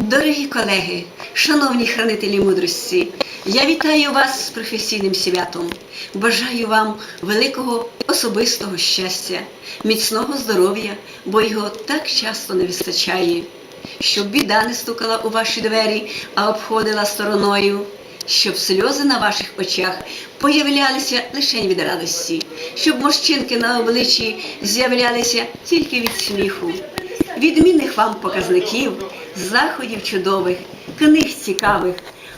Дорогі колеги, шановні хранителі мудрості, я вітаю вас з професійним святом. Бажаю вам великого особистого щастя, міцного здоров'я, бо його так часто не вистачає, щоб біда не стукала у ваші двері, а обходила стороною, щоб сльози на ваших очах появлялися лише від радості, щоб морщинки на обличчі з'являлися тільки від сміху відмінних вам показників, заходів чудових, книг цікавих.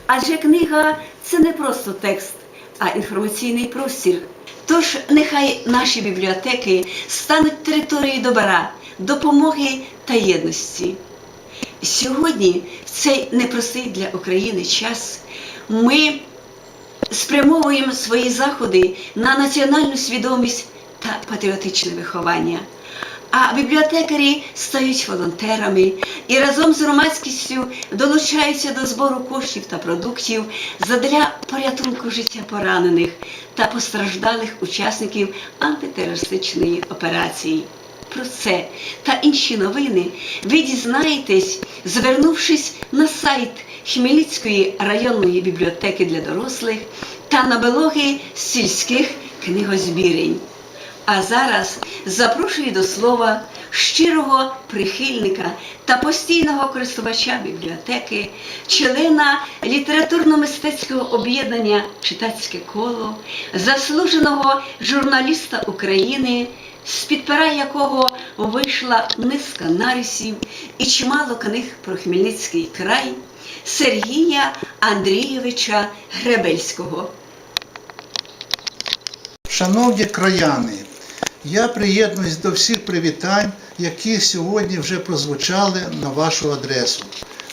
Адже книга це не просто текст, а інформаційний простір. Тож нехай наші бібліотеки стануть територією добра, допомоги та єдності. Сьогодні, в цей непростий для України час, ми спрямовуємо свої заходи на національну свідомість та патріотичне виховання. А бібліотекарі стають волонтерами і разом з громадськістю долучаються до збору коштів та продуктів задля порятунку життя поранених та постраждалих учасників антитерористичної операції. Про це та інші новини ви дізнаєтесь, звернувшись на сайт Хмельницької районної бібліотеки для дорослих та на блоги сільських книгозбірень. А зараз запрошую до слова щирого прихильника та постійного користувача бібліотеки, члена літературно-мистецького об'єднання Читацьке коло, заслуженого журналіста України, з-під пера якого вийшла низка нарисів і чимало книг про Хмельницький край Сергія Андрійовича Гребельського. Шановні краяни, я приєднуюсь до всіх привітань, які сьогодні вже прозвучали на вашу адресу.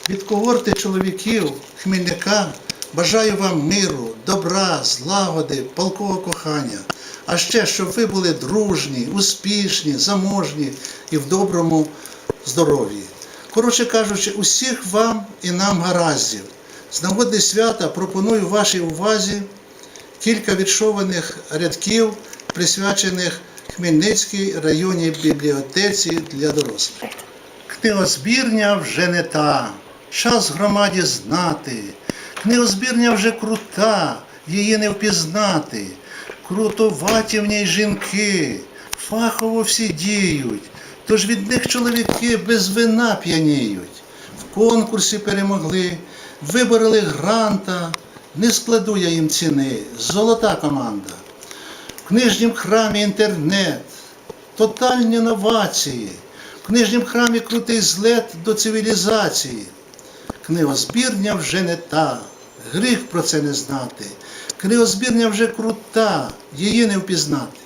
Від когорти чоловіків Хмельника бажаю вам миру, добра, злагоди, палкого кохання, а ще, щоб ви були дружні, успішні, заможні і в доброму здоров'ї. Коротше кажучи, усіх вам і нам гараздів. З нагоди свята пропоную вашій увазі кілька відшованих рядків, присвячених Хмельницькій районній бібліотеці для дорослих. Книгозбірня вже не та, час громаді знати. Книгозбірня вже крута, її не впізнати. Крутоваті в ній жінки, фахово всі діють, тож від них чоловіки без вина п'яніють. В конкурсі перемогли, вибороли гранта, не складу я їм ціни, золота команда. В книжнім храмі інтернет, тотальні новації, в книжнім храмі крутий злет до цивілізації. Книгозбірня вже не та, гріх про це не знати. Книгозбірня вже крута, її не впізнати.